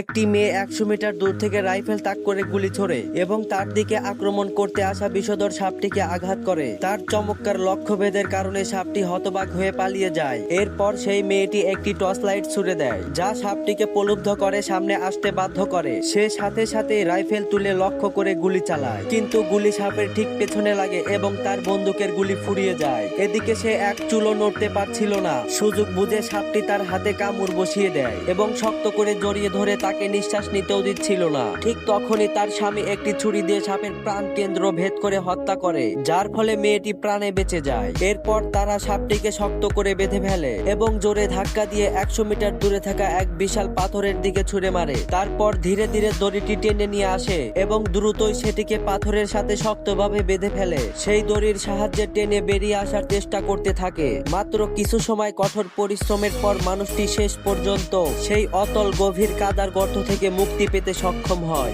একটি মেয়ে একশো মিটার দূর থেকে রাইফেল তাক করে গুলি ছোড়ে এবং তার দিকে আক্রমণ করতে আসা বিষধর সাপটিকে আঘাত করে। তার চমৎকার লক্ষ্যভেদের কারণে সাপটি হতবাক হয়ে পালিয়ে যায়। এরপর সেই মেয়েটি একটি টর্চ লাইট ছুড়ে দেয়, যা সাপটিকে প্রলুব্ধ করে সামনে আসতে বাধ্য করে। সে সাথে সাথে রাইফেল তুলে লক্ষ্য করে গুলি চালায়, কিন্তু গুলি সাপের ঠিক পেছনে লাগে এবং তার বন্দুকের গুলি ফুরিয়ে যায়। এদিকে সে এক চুলো নড়তে পারছিল না। সুযোগ বুঝে সাপটি তার হাতে কামড় বসিয়ে দেয় এবং শক্ত করে জড়িয়ে ধরে তাকে নিঃশ্বাস নিতেও দিচ্ছিল না। ঠিক তখনই তার স্বামী একটি ছুরি দিয়ে সাপের প্রাণ কেন্দ্র ভেদ করে হত্যা করে, যার ফলে মেয়েটি প্রাণে বেঁচে যায়। এরপর তারা সাপটিকে শক্ত করে বেঁধে ফেলে এবং জোরে ধাক্কা দিয়ে একশো মিটার দূরে থাকা এক বিশাল পাথরের দিকে ছুড়ে মারে। তারপর ধীরে ধীরে দড়িটি টেনে নিয়ে আসে এবং দ্রুতই সেটিকে পাথরের সাথে শক্তভাবে বেঁধে ফেলে। সেই দড়ির সাহায্যে টেনে বেরিয়ে আসার চেষ্টা করতে থাকে। মাত্র কিছু সময় কঠোর পরিশ্রমের পর মানুষটি শেষ পর্যন্ত সেই অতল গভীর কাদার গর্ত থেকে মুক্তি পেতে সক্ষম হয়।